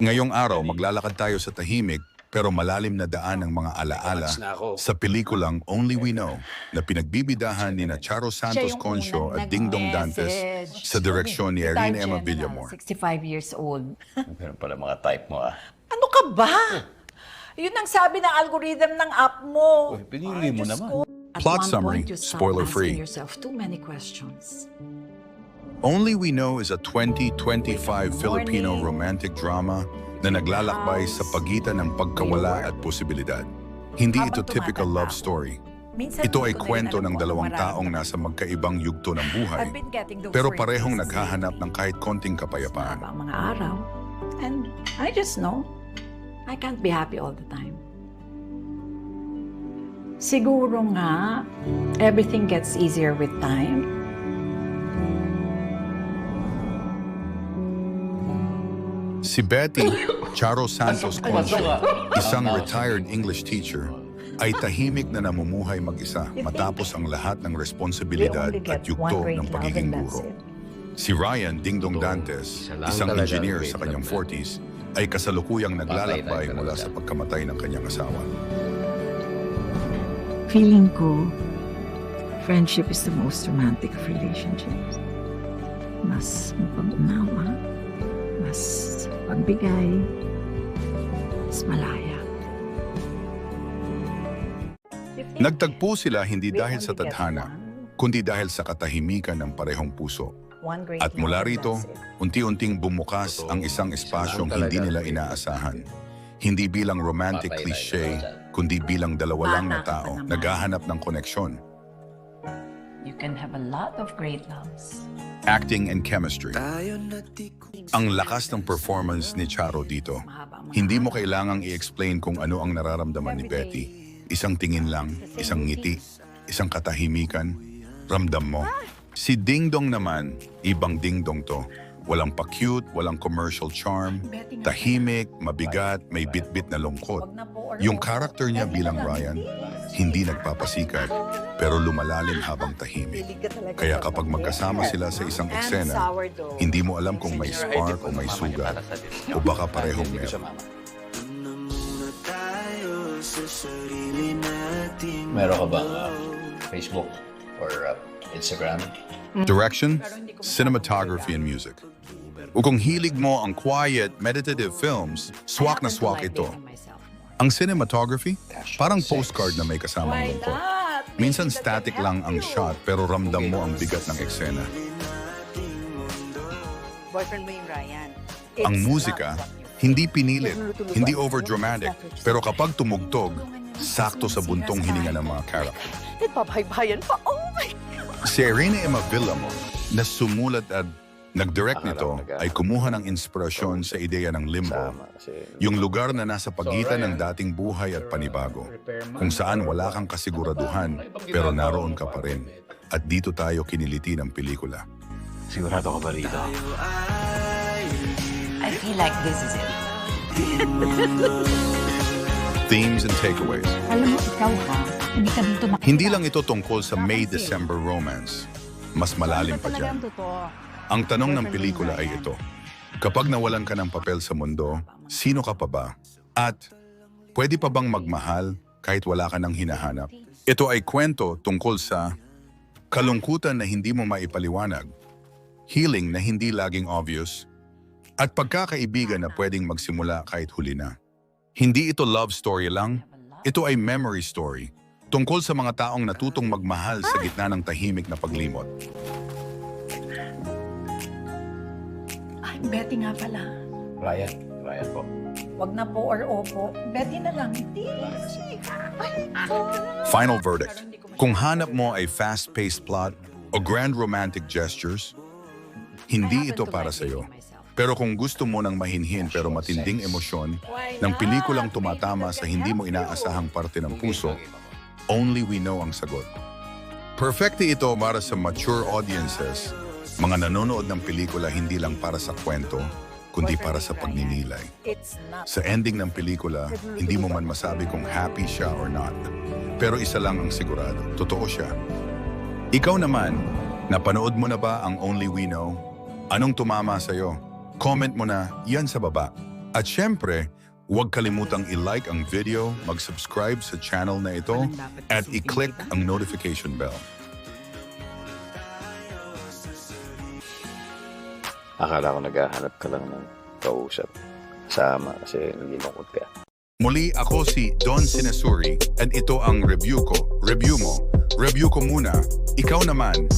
Ngayong araw, maglalakad tayo sa tahimik pero malalim na daan ng mga alaala sa pelikulang Only We Know na pinagbibidahan ni na Charo Santos Concio at Ding Dong Dantes sa direksyon ni Irene Emma Villamor. 65 years old. Ganun pala mga type mo ah. Ano ka ba? Yun ang sabi ng algorithm ng app mo. Uy, pinili mo naman. Plot summary, spoiler-free. asking yourself too many questions. Only We Know is a 2025 Filipino romantic drama na naglalakbay sa pagitan ng pagkawala at posibilidad. Hindi ito typical love story. Ito ay kwento ng dalawang taong nasa magkaibang yugto ng buhay, pero parehong naghahanap ng kahit konting kapayapaan. Mga araw. And I just know, I can't be happy all the time. Siguro nga, everything gets easier with time. Si Betty Charo Santos Concho, isang retired English teacher, ay tahimik na namumuhay mag-isa matapos ang lahat ng responsibilidad at yugto ng pagiging guro. Si Ryan Dingdong Dantes, isang engineer sa kanyang love 40s, ay kasalukuyang naglalakbay mula sa pagkamatay ng kanyang asawa. Feeling ko, friendship is the most romantic of relationships. Mas mapag-unawa, mas pagbigay, mas malaya. Nagtagpo sila hindi dahil sa tadhana, kundi dahil sa katahimikan ng parehong puso. At mula rito, unti-unting bumukas ang isang espasyong hindi nila inaasahan. Hindi bilang romantic cliche, kundi bilang dalawa lang na tao naghahanap ng koneksyon, can have a lot of great loves. acting and chemistry. Ang lakas ng performance ni Charo dito. Hindi mo kailangang i-explain kung ano ang nararamdaman ni Betty. Isang tingin lang, isang ngiti, isang katahimikan, ramdam mo. Si Ding Dong naman, ibang Ding Dong to. Walang pa-cute, walang commercial charm, tahimik, mabigat, may bit-bit na lungkot. Wag na or Yung character niya bilang. Ryan, hindi nagpapasikat, pero lumalalim habang tahimik. Kaya kapag magkasama sila sa isang eksena, hindi mo alam kung may spark o may sugat, o baka parehong meron. Meron ka ba Facebook or uh, Instagram? Direction, cinematography, and music. O kung hilig mo ang quiet, meditative films, swak na swak ito. Ang cinematography, parang postcard na may kasamang lungkot. Minsan static lang ang shot pero ramdam mo ang bigat ng eksena. boyfriend mo yung Ryan. Ang musika, hindi pinilit, hindi overdramatic, pero kapag tumugtog, sakto sa buntong hininga ng mga character. Nagpapaybayan pa. Oh my Si Irene Emma Villamor, na sumulat at nag-direct nito, ay kumuha ng inspirasyon sa ideya ng limbo, yung lugar na nasa pagitan ng dating buhay at panibago, kung saan wala kang kasiguraduhan, pero naroon ka pa rin. At dito tayo kiniliti ng pelikula. sigurado ka ba rito? I feel like this is it. Themes and takeaways. Alam mo, ikaw ha, hindi ka dito mak- Hindi lang ito tungkol sa May-December romance. Mas malalim pa dyan. Ang tanong ng pelikula ay ito. Kapag nawalan ka ng papel sa mundo, sino ka pa ba? At pwede pa bang magmahal kahit wala ka ng hinahanap? Ito ay kwento tungkol sa kalungkutan na hindi mo maipaliwanag, healing na hindi laging obvious, at pagkakaibigan na pwedeng magsimula kahit huli na. Hindi ito love story lang, ito ay memory story tungkol sa mga taong natutong magmahal sa gitna ng tahimik na paglimot. Betty nga pala. Ryan. Ryan po. Wag na po or opo. Betty na lang. Hindi. Final verdict. Kung hanap mo ay fast-paced plot o grand romantic gestures, hindi ito para sa iyo. Pero kung gusto mo ng mahinhin pero matinding emosyon, ng pelikulang tumatama sa hindi mo inaasahang parte ng puso, Only We Know ang sagot. Perfecte ito para sa mature audiences, mga nanonood ng pelikula hindi lang para sa kwento, kundi para sa pagninilay. Sa ending ng pelikula, hindi mo man masabi kung happy siya or not. Pero isa lang ang sigurado, totoo siya. Ikaw naman, napanood mo na ba ang Only We Know? Anong tumama sa'yo? Comment mo na yan sa baba. At syempre, huwag kalimutang i-like ang video, mag-subscribe sa channel na ito, at i-click ang notification bell. Akala ko naghahanap ka lang ng kausap. Sama kasi nalilungkot ka. Muli ako si Don Sinesuri at ito ang review ko. Review mo. Review ko muna. Ikaw naman.